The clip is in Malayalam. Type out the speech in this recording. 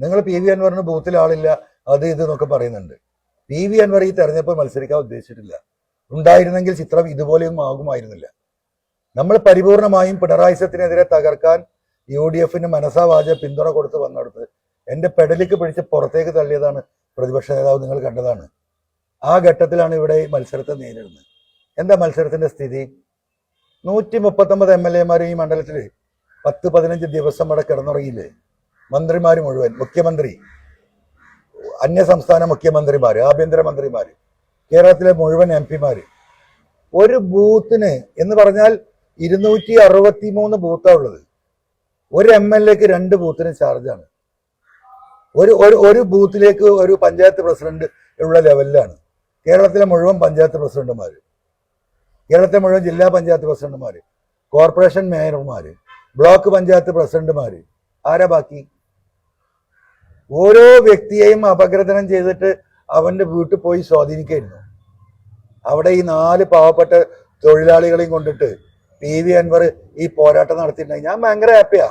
നിങ്ങൾ പി വി അൻവറിന് ബൂത്തിൽ ആളില്ല അത് ഇത് എന്നൊക്കെ പറയുന്നുണ്ട്. പി വി അൻവർ ഈ തെരഞ്ഞെടുപ്പ് മത്സരിക്കാൻ ഉദ്ദേശിച്ചിട്ടില്ല. ഉണ്ടായിരുന്നെങ്കിൽ ചിത്രം ഇതുപോലെയൊന്നും ആകുമായിരുന്നില്ല. നമ്മൾ പരിപൂർണമായും പിണറായിസത്തിനെതിരെ തകർക്കാൻ യു ഡി എഫിന് മനസ്സാവാച പിന്തുണ കൊടുത്ത് വന്നെടുത്ത് എന്റെ പെടലിക്ക് പിടിച്ച് പുറത്തേക്ക് തള്ളിയതാണ് പ്രതിപക്ഷ നേതാവ് നിങ്ങൾ കണ്ടതാണ്. ആ ഘട്ടത്തിലാണ് ഇവിടെ മത്സരത്തെ നേരിടുന്നത്. എന്താ മത്സരത്തിന്റെ സ്ഥിതി? നൂറ്റി മുപ്പത്തൊമ്പത് എം എൽ എമാർ ഈ മണ്ഡലത്തിൽ പത്ത് പതിനഞ്ച് ദിവസം അവിടെ കിടന്നുറങ്ങിയില്ലേ? മന്ത്രിമാർ മുഴുവൻ മുഖ്യമന്ത്രി. അന്യസംസ്ഥാന മുഖ്യമന്ത്രിമാർ ആഭ്യന്തരമന്ത്രിമാർ കേരളത്തിലെ മുഴുവൻ എം പിമാർ ഒരു ബൂത്തിന് എന്ന് പറഞ്ഞാൽ ഇരുന്നൂറ്റി അറുപത്തി മൂന്ന് ബൂത്താണ് ഉള്ളത്. ഒരു എം എൽ എക്ക് രണ്ട് ബൂത്തിന് ചാർജാണ്. ഒരു ഒരു ഒരു ബൂത്തിലേക്ക് ഒരു പഞ്ചായത്ത് പ്രസിഡന്റ് ഉള്ള ലെവലിലാണ്. കേരളത്തിലെ മുഴുവൻ പഞ്ചായത്ത് പ്രസിഡന്റുമാർ കേരളത്തിലെ മുഴുവൻ ജില്ലാ പഞ്ചായത്ത് പ്രസിഡന്റുമാർ കോർപ്പറേഷൻ മേയർമാർ ബ്ലോക്ക് പഞ്ചായത്ത് പ്രസിഡന്റുമാർ ആരാ ബാക്കി? ഓരോ വ്യക്തിയെയും അപഗ്രഥനം ചെയ്തിട്ട് അവന്റെ വീട്ടിൽ പോയി സ്വാധീനിക്കായിരുന്നു. അവിടെ ഈ നാല് പാവപ്പെട്ട തൊഴിലാളികളെയും കൊണ്ടിട്ട് പി വി അൻവർ ഈ പോരാട്ടം നടത്തിയിട്ടുണ്ടെങ്കിൽ ഞാൻ ഭയങ്കര ഹാപ്പിയാ